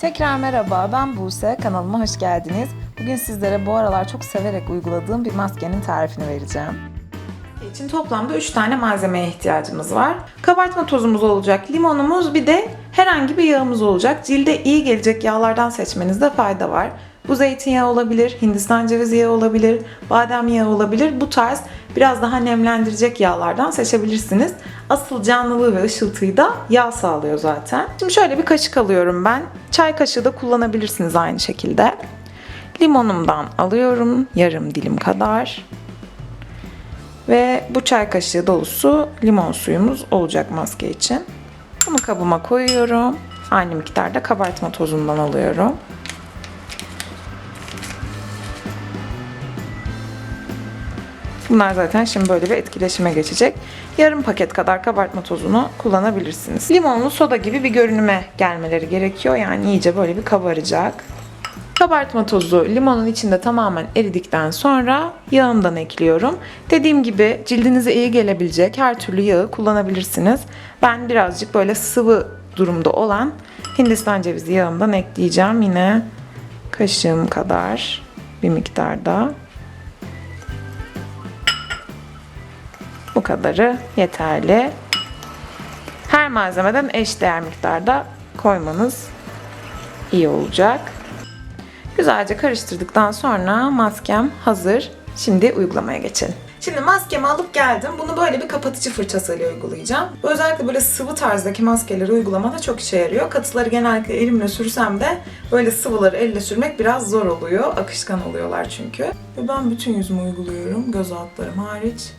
Tekrar merhaba, ben Buse. Kanalıma hoş geldiniz. Bugün sizlere bu aralar çok severek uyguladığım bir maskenin tarifini vereceğim. için toplamda 3 tane malzemeye ihtiyacımız var. Kabartma tozumuz olacak, limonumuz bir de herhangi bir yağımız olacak. Cilde iyi gelecek yağlardan seçmenizde fayda var. Bu zeytinyağı olabilir, Hindistan cevizi yağı olabilir, badem yağı olabilir. Bu tarz biraz daha nemlendirecek yağlardan seçebilirsiniz. Asıl canlılığı ve ışıltıyı da yağ sağlıyor zaten. Şimdi şöyle bir kaşık alıyorum ben. Çay kaşığı da kullanabilirsiniz aynı şekilde. Limonumdan alıyorum yarım dilim kadar. Ve bu çay kaşığı dolusu limon suyumuz olacak maske için. Bunu kabıma koyuyorum. Aynı miktarda kabartma tozundan alıyorum. Bunlar zaten şimdi böyle bir etkileşime geçecek. Yarım paket kadar kabartma tozunu kullanabilirsiniz. Limonlu soda gibi bir görünüme gelmeleri gerekiyor. Yani iyice böyle bir kabaracak. Kabartma tozu limonun içinde tamamen eridikten sonra yağımdan ekliyorum. Dediğim gibi cildinize iyi gelebilecek her türlü yağı kullanabilirsiniz. Ben birazcık böyle sıvı durumda olan Hindistan cevizi yağımdan ekleyeceğim. Yine kaşığım kadar bir miktarda. Bu kadarı yeterli. Her malzemeden eşdeğer miktarda koymanız iyi olacak. Güzelce karıştırdıktan sonra maskem hazır. Şimdi uygulamaya geçelim. Şimdi maskemi alıp geldim. Bunu böyle bir kapatıcı fırçasıyla uygulayacağım. Özellikle böyle sıvı tarzdaki maskeleri uygulamada çok işe yarıyor. Katıları genellikle elimle sürsem de böyle sıvıları elle sürmek biraz zor oluyor. Akışkan oluyorlar çünkü. Ve ben bütün yüzümü uyguluyorum. Göz altlarım hariç.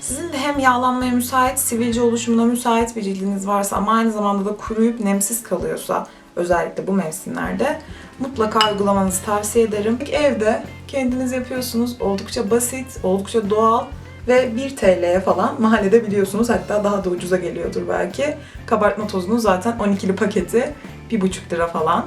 Sizin de hem yağlanmaya müsait, sivilce oluşumuna müsait bir cildiniz varsa ama aynı zamanda da kuruyup nemsiz kalıyorsa özellikle bu mevsimlerde mutlaka uygulamanızı tavsiye ederim. Evde kendiniz yapıyorsunuz. Oldukça basit, oldukça doğal ve 1 TL'ye falan mahallede biliyorsunuz hatta daha da ucuza geliyordur belki. Kabartma tozunun zaten 12'li paketi 1,5 lira falan.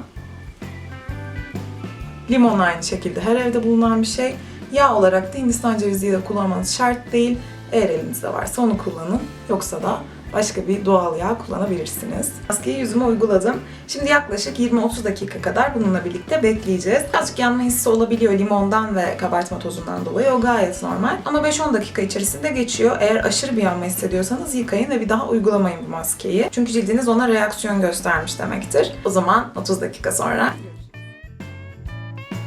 Limon aynı şekilde her evde bulunan bir şey. Yağ olarak da Hindistan cevizi de kullanmanız şart değil. Eğer elinizde varsa onu kullanın. Yoksa da başka bir doğal yağ kullanabilirsiniz. Maskeyi yüzüme uyguladım. Şimdi yaklaşık 20-30 dakika kadar bununla birlikte bekleyeceğiz. Birazcık yanma hissi olabiliyor limondan ve kabartma tozundan dolayı. O gayet normal. Ama 5-10 dakika içerisinde geçiyor. Eğer aşırı bir yanma hissediyorsanız yıkayın ve bir daha uygulamayın bu maskeyi. Çünkü cildiniz ona reaksiyon göstermiş demektir. O zaman 30 dakika sonra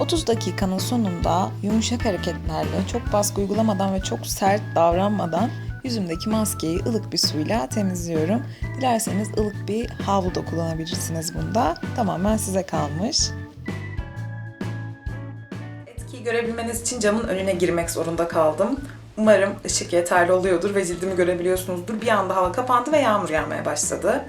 30 dakikanın sonunda yumuşak hareketlerle çok baskı uygulamadan ve çok sert davranmadan yüzümdeki maskeyi ılık bir suyla temizliyorum. Dilerseniz ılık bir havlu da kullanabilirsiniz bunda. Tamamen size kalmış. Etkiyi görebilmeniz için camın önüne girmek zorunda kaldım. Umarım ışık yeterli oluyordur ve cildimi görebiliyorsunuzdur. Bir anda hava kapandı ve yağmur yağmaya başladı.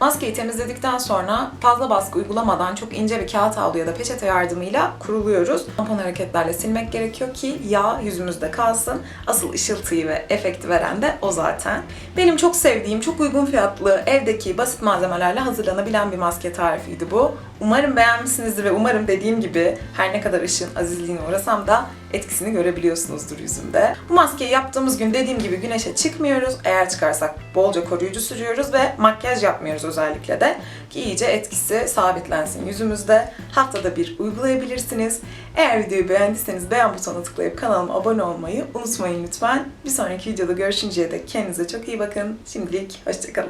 Maskeyi temizledikten sonra fazla baskı uygulamadan çok ince bir kağıt havlu ya da peçete yardımıyla kuruluyoruz. Tampon hareketlerle silmek gerekiyor ki yağ yüzümüzde kalsın. Asıl ışıltıyı ve efekti veren de o zaten. Benim çok sevdiğim, çok uygun fiyatlı, evdeki basit malzemelerle hazırlanabilen bir maske tarifiydi bu. Umarım beğenmişsinizdir ve umarım dediğim gibi her ne kadar ışığın azizliğine uğrasam da etkisini görebiliyorsunuzdur yüzümde. Bu maskeyi yaptığımız gün dediğim gibi güneşe çıkmıyoruz. Eğer çıkarsak bolca koruyucu sürüyoruz ve makyaj yapmıyoruz özellikle de ki iyice etkisi sabitlensin yüzümüzde. Haftada bir uygulayabilirsiniz. Eğer videoyu beğendiyseniz beğen butonuna tıklayıp kanalıma abone olmayı unutmayın lütfen. Bir sonraki videoda görüşünceye dek kendinize çok iyi bakın. Şimdilik hoşçakalın.